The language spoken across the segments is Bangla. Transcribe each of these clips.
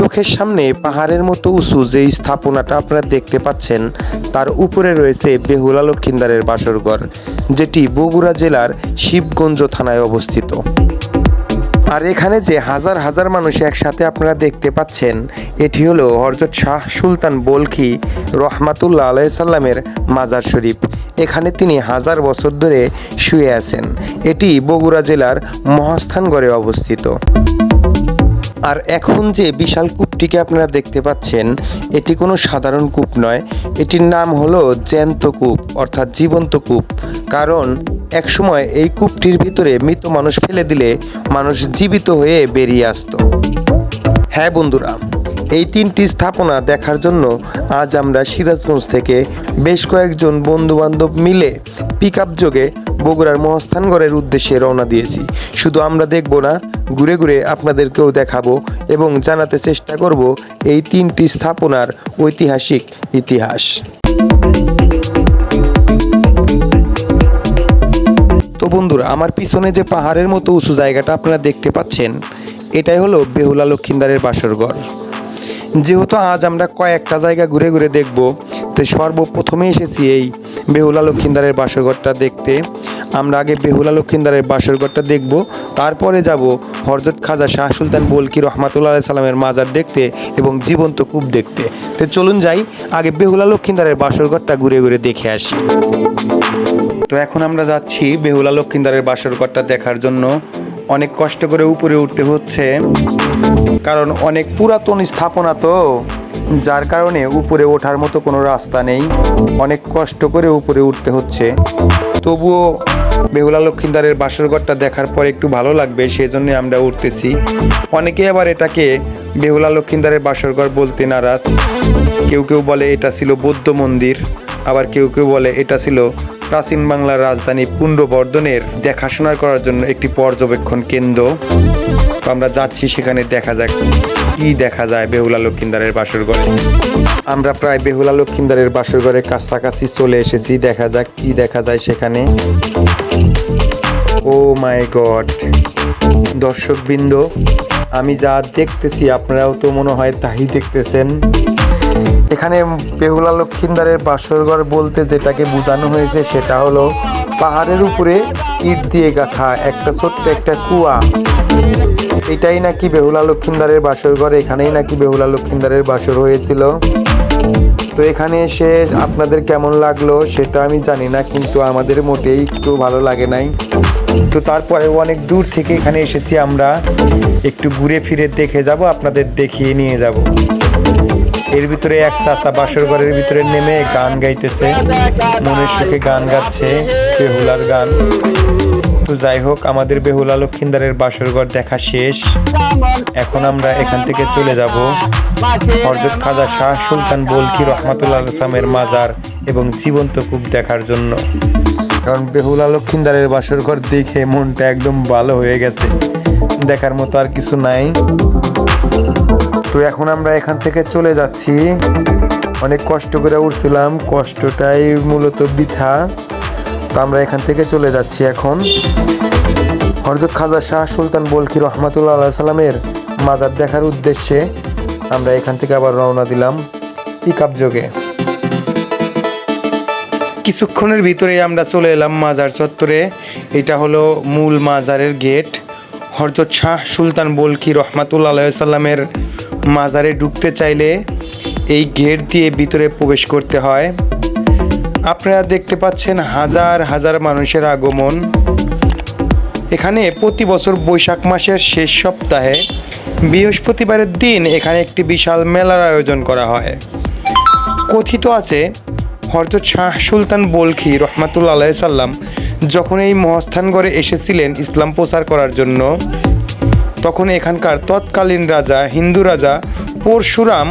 চোখের সামনে পাহাড়ের মতো উঁচু যে স্থাপনাটা আপনারা দেখতে পাচ্ছেন, তার উপরে রয়েছে বেহুলা লক্ষিন্দারের বাসরঘর, যেটি বগুড়া জেলার শিবগঞ্জ থানায় অবস্থিত। আর এখানে যে হাজার হাজার মানুষ একসাথে আপনারা দেখতে পাচ্ছেন, এটি হলো হরজত শাহ সুলতান বলখি রহমাতুল্লাহ আলাইসাল্লামের মাজার শরীফ। এখানে তিনি হাজার বছর ধরে শুয়ে আছেন। এটি বগুড়া জেলার মহাস্থানগড়ে অবস্থিত। আর এখন যে বিশাল কূপটিকে আপনারা দেখতে পাচ্ছেন, এটি কোনো সাধারণ কূপ নয়। এটির নাম হলো জ্যান্ত কূপ, অর্থাৎ জীবন্ত কূপ। কারণ একসময় এই কূপটির ভিতরে মৃত মানুষ ফেলে দিলে মানুষ জীবিত হয়ে বেরিয়ে আসতো। হ্যাঁ বন্ধুরা, এই তিনটি স্থাপনা দেখার জন্য আজ আমরা সিরাজগঞ্জ থেকে বেশ কয়েকজন বন্ধু বান্ধব মিলে পিক আপ যোগে বগুড়ার মহাস্থানগড়ের উদ্দেশ্যে রওনা দিয়েছি। শুধু আমরা দেখব না ঘুরে ঘুরে আপনাদেরকেও দেখাবো এবং জানাতে চেষ্টা করব এই তিনটি স্থাপনার ঐতিহাসিক ইতিহাস। তো বন্ধুরা, আমার পিছনে যে পাহাড়ের মতো উঁচু জায়গাটা আপনারা দেখতে পাচ্ছেন, এটাই হলো বেহুলা লক্ষিন্দারের বাসরঘর। যেহেতু আজ আমরা কয়েকটা জায়গা ঘুরে ঘুরে দেখব তো সর্বপ্রথমে এসেছি এই বেহুলা লক্ষিন্দারের বাসরঘরটা দেখতে। আমরা আগে বেহুলা লক্ষিন্দারের বাসরঘরটা দেখব, তারপরে যাব হরজত খাজা শাহ সুলতান বলকি রহমাতুল্লাহ সাল্লামের মাজার দেখতে এবং জীবন্ত কূপ দেখতে। তো চলুন যাই, আগে বেহুলা লক্ষিন্দারের বাসরঘরটা ঘুরে ঘুরে দেখে আসি। তো এখন আমরা যাচ্ছি বেহুলা লক্ষিন্দারের বাসরঘরটা দেখার জন্য। অনেক কষ্ট করে উপরে উঠতে হচ্ছে, কারণ অনেক পুরাতন স্থাপনা তো। যার কারণে উপরে ওঠার মতো কোনো রাস্তা নেই। অনেক কষ্ট করে উপরে উঠতে হচ্ছে। তবুও বেহুলা লক্ষিন্দারের বাসরঘরটা দেখার পর একটু ভালো লাগবে সেজন্য আমরা উঠতেছি। অনেকে আবার এটাকে বেহুলা লক্ষিন্দারের বাসরঘর বলতে নারাজ। কেউ কেউ বলে এটা ছিল বৌদ্ধ মন্দির, আবার কেউ কেউ বলে এটা ছিল প্রাচীন বাংলার রাজধানী পুণ্ডবর্ধনের দেখাশোনা করার জন্য একটি পর্যবেক্ষণ কেন্দ্র। আমরা যাচ্ছি, সেখানে দেখা যাক। কি দেখা যায় বেহুলা লক্ষিন্দারের বাসর ঘরে? আমরা প্রায় বেহুলা লক্ষিন্দারের বাসর ঘরে কাছাকাছি চলে এসেছি দেখা যাক কি দেখা যায় সেখানে। Oh my god. দর্শকবৃন্দ আমি যা দেখতেছি আপনারাও তো মনে হয় তাই দেখতেছেন। এখানে বেহুলা লক্ষিন্দারের বাসরঘর বলতে যেটাকে বোঝানো হয়েছে সেটা হলো পাহাড়ের উপরে ইট দিয়ে গাঁথা একটা ছোট্ট একটা কুয়া। এটাই নাকি বেহুলা লক্ষিন্দারের বাসরঘর এখানেই নাকি বেহুলা লক্ষিন্দারের বাসর হয়েছিল। তো এখানে এসে আপনাদের কেমন লাগল সেটা আমি জানি না, কিন্তু আমাদের মোটেই একটু ভালো লাগে নাই। তো তারপরে অনেক দূর থেকে এখানে এসেছি আমরা। একটু ঘুরে ফিরে দেখে যাব, আপনাদের দেখিয়ে নিয়ে যাব। এর ভিতরে এক চাচা বাসর ঘরের ভিতরে নেমে গান গাইতেছে। মনের সুখে গান গাচ্ছে বেহুলার গান। তো যাই হোক, আমাদের বেহুলা লক্ষিন্দারের বাসরঘর দেখা শেষ। এখন আমরা এখান থেকে চলে যাব। হরজত খাজা শাহ সুলতান বলকি রহমাতুল্লাহ আসলামের মাজার এবং জীবন্ত কূপ দেখার জন্য। কারণ বেহুলা লক্ষিন্দারের বাসরঘর দেখে মনটা একদম ভালো হয়ে গেছে। দেখার মতো আর কিছু নাই। তো এখন আমরা এখান থেকে চলে যাচ্ছি। অনেক কষ্ট করে উঠছিলাম। কষ্টটাই মূলত বৃথা। তো আমরা এখান থেকে চলে যাচ্ছি এখন। হরজত খাজা শাহ সুলতান বলকি রহমাতুল্লাহ আল্লাহ সাল্লামের মাজার দেখার উদ্দেশ্যে আমরা এখান থেকে আবার রওনা দিলাম পিক আপ যোগে। কিছুক্ষণের ভিতরে আমরা চলে এলাম মাজার চত্বরে। এটা হলো মূল মাজারের গেট। হরজত শাহ সুলতান বলকি রহমাতুল্লাহ সাল্লামের মাজারে ঢুকতে চাইলে এই গেট দিয়ে ভিতরে প্রবেশ করতে হয়। আপনারা দেখতে পাচ্ছেন হাজার হাজার মানুষের আগমন। এখানে প্রতি বছর বৈশাখ মাসের শেষ সপ্তাহে বৃহস্পতিবারের দিন এখানে একটি বিশাল মেলার আয়োজন করা হয়। কথিত আছে হরজত শাহ সুলতান বলখি রহমাতুল্লা আলাই সাল্লাম যখন এই মহাস্থানগড়ে এসেছিলেন ইসলাম প্রচার করার জন্য, তখন এখানকার তৎকালীন রাজা, হিন্দু রাজা পরশুরাম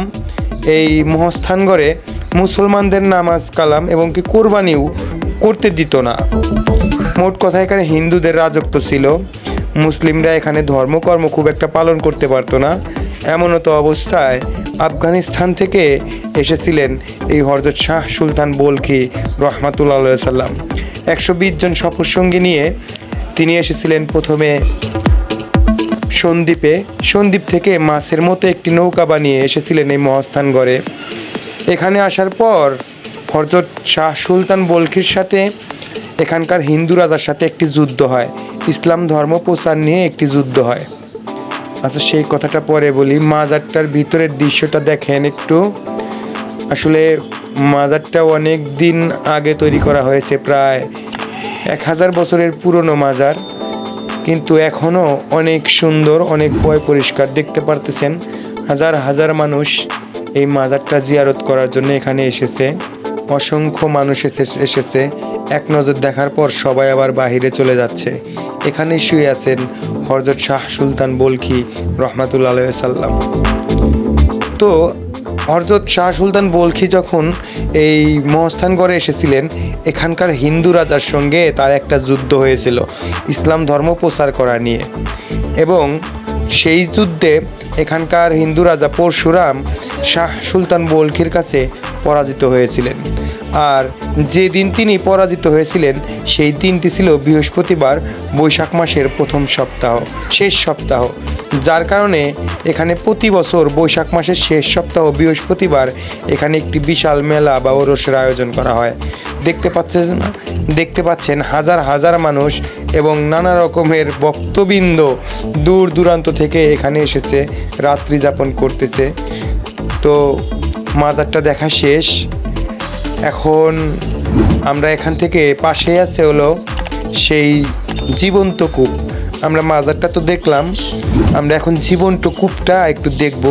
এই মহাস্থানগড়ে মুসলমানদের নামাজ, কালাম এবং কি কোরবানিও করতে দিত না। মোট কথা এখানে হিন্দুদের রাজত্ব ছিল। মুসলিমরা এখানে ধর্মকর্ম খুব একটা পালন করতে পারতো না। এমনও তো অবস্থায় আফগানিস্তান থেকে এসেছিলেন এই হরজত শাহ সুলতান বলকি রহমাতুল্লাহ সাল্লাম একশো বিশ জন সফর সঙ্গী নিয়ে তিনি এসেছিলেন প্রথমে সন্দ্বীপে। সন্দ্বীপ থেকে মাছের মতো একটি নৌকা বানিয়ে এসেছিলেন এই মহাস্থানগড়ে এখানে আসার পর হরজত শাহ সুলতান বলখির সাথে এখানকার হিন্দু রাজার সাথে একটি যুদ্ধ হয়। ইসলাম ধর্ম প্রচার নিয়ে একটি যুদ্ধ হয়। আচ্ছা সেই কথাটা পরে বলি। মাজারটার ভিতরের দৃশ্যটা দেখেন একটু। আসলে মাজারটা অনেক দিন আগে তৈরি করা হয়েছে, প্রায় এক হাজার বছরের পুরনো মাজার। কিন্তু এখনও অনেক সুন্দর, অনেক পয় পরিষ্কার দেখতে পারতেছেন। হাজার হাজার মানুষ এই মাজারটা জিয়ারত করার জন্য এখানে এসেছে। অসংখ্য মানুষ এসে- এসেছে। এক নজর দেখার পর সবাই আবার বাহিরে চলে যাচ্ছে। এখানে শুয়ে আছেন হরজত শাহ সুলতান বলখি রহমাতুল্লাহ সাল্লাম তো হরজত শাহ সুলতান বলখি যখন এই মহস্থানগড়ে এসেছিলেন, এখানকার হিন্দু রাজার সঙ্গে তার একটা যুদ্ধ হয়েছিল, ইসলাম ধর্ম প্রচার করা নিয়ে। এবং সেই যুদ্ধে এখানকার হিন্দু রাজা পরশুরাম শাহ সুলতান বলখির কাছে পরাজিত হয়েছিলেন। আর যে দিন তিনি পরাজিত হয়েছিলেন, সেই দিনটি ছিল বৃহস্পতিবার, বৈশাখ মাসের প্রথম সপ্তাহ, শেষ সপ্তাহ। যার কারণে এখানে প্রতি বছর বৈশাখ মাসের শেষ সপ্তাহ, বৃহস্পতিবার, এখানে একটি বিশাল মেলা বা ওরসের আয়োজন করা হয়। দেখতে পাচ্ছেন দেখতে পাচ্ছেন হাজার হাজার মানুষ এবং নানা রকমের ভক্তবৃন্দ দূর দূরান্ত থেকে এখানে এসেছে, রাত্রি যাপন করতেছে। মাজারটা দেখা শেষ। এখন আমরা এখান থেকে পাশে আছে হলো সেই জীবন্ত কূপ। আমরা মাজারটা তো দেখলাম, আমরা এখন জীবন্ত কূপটা একটু দেখব।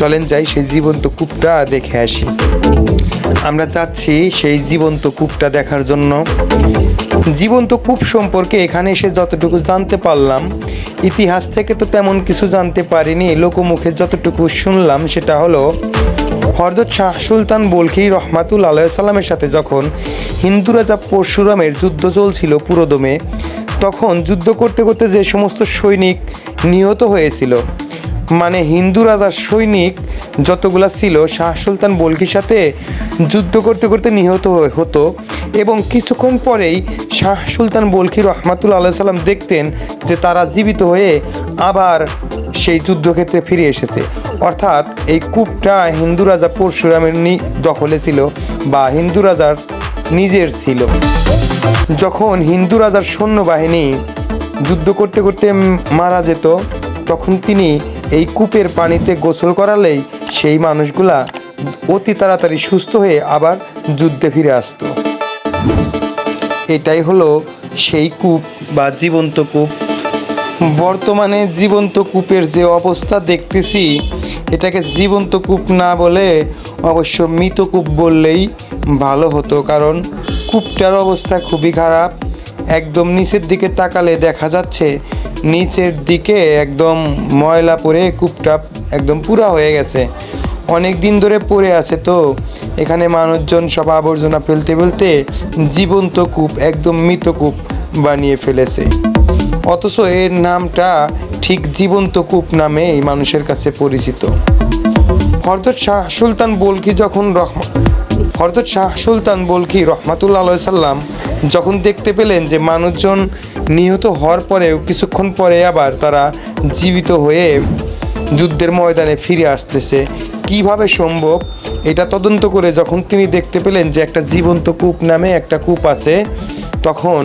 চলেন যাই সেই জীবন্ত কূপটা দেখে আসি। আমরা যাচ্ছি সেই জীবন্ত কূপটা দেখার জন্য। জীবন্ত কূপ সম্পর্কে এখানে এসে যতটুকু জানতে পারলাম, ইতিহাস থেকে তো তেমন কিছু জানতে পারিনি, লোকমুখে যতটুকু শুনলাম সেটা হলো হরদত শাহ সুলতান বলখি রহমাতুল আলাহ সাল্লামের সাথে যখন হিন্দু রাজা পরশুরামের যুদ্ধ চলছিল পুরোদমে তখন যুদ্ধ করতে করতে যে সমস্ত সৈনিক নিহত হয়েছিল মানে হিন্দু রাজার সৈনিক যতগুলা ছিল, শাহ সুলতান বলকির সাথে যুদ্ধ করতে করতে নিহত হতো এবং কিছুক্ষণ পরেই শাহ সুলতান বলখি রহমাতুল আল্লাহ সাল্লাম দেখতেন যে তারা জীবিত হয়ে আবার সেই যুদ্ধক্ষেত্রে ফিরে এসেছে। অর্থাৎ এই কূপটা হিন্দু রাজা পরশুরামের দখলে ছিল বা হিন্দু রাজার নিজের ছিল। যখন হিন্দু রাজার সৈন্যবাহিনী যুদ্ধ করতে করতে মারা যেত, তখন তিনি এই কূপের পানিতে গোসল করালেই সেই মানুষগুলা অতি তাড়াতাড়ি সুস্থ হয়ে আবার যুদ্ধে ফিরে আসতো। এটাই হলো সেই কূপ বা জীবন্ত কূপ। বর্তমানে জীবন্ত কূপের যে অবস্থা দেখতেছি এটাকে জীবন্ত কূপ না বলে অবশ্য মৃত কূপ বললেই ভালো হতো, কারণ কূপটার অবস্থা খুবই খারাপ। একদম নিচের দিকে তাকালে দেখা যাচ্ছে নিচের দিকে একদম ময়লা পরে কূপটা একদম পুরা হয়ে গেছে। অনেক দিন ধরে পড়ে আছে তো, এখানে মানুষজন সব আবর্জনা ফেলতে ফেলতে জীবন্ত কূপ, একদম মৃত কূপ বানিয়ে ফেলেছে। অথচ এর নামটা ঠিক জীবন্ত কূপ নামে এই মানুষের কাছে পরিচিত। হরদত শাহ সুলতান বলকি যখন রহমা হরদত শাহ সুলতান বলকি রহমাতুল্লাহ আলাইহি সাল্লাম যখন দেখতে পেলেন যে মানুষজন নিহত হওয়ার পরেও কিছুক্ষণ পরে আবার তারা জীবিত হয়ে যুদ্ধের ময়দানে ফিরে আসতেছে, কীভাবে সম্ভব? এটা তদন্ত করে যখন তিনি দেখতে পেলেন যে একটা জীবন্ত কূপ নামে একটা কূপ আছে, তখন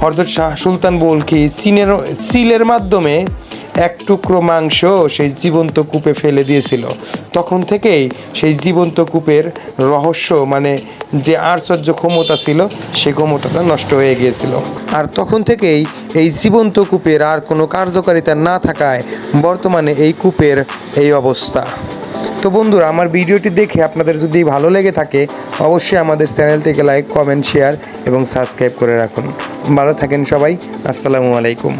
হরদত শাহ সুলতান বলকি, চীনের সিলের মাধ্যমে এক টুকরো মাংস সেই জীবন্ত কূপে ফেলে দিয়েছিল। তখন থেকেই সেই জীবন্ত কূপের রহস্য মানে যে আশ্চর্য ক্ষমতা ছিল সেই ক্ষমতাটা নষ্ট হয়ে গিয়েছিল। আর তখন থেকেই এই জীবন্ত কূপের আর কোনো কার্যকারিতা না থাকায় বর্তমানে এই কূপের এই অবস্থা। তো বন্ধুরা, আমার ভিডিওটি দেখে আপনাদের যদি ভালো লেগে থাকে, অবশ্যই আমাদের চ্যানেলটিকে লাইক, কমেন্ট, শেয়ার এবং সাবস্ক্রাইব করে রাখুন। ভালো থাকেন সবাই, আসসালামু আলাইকুম।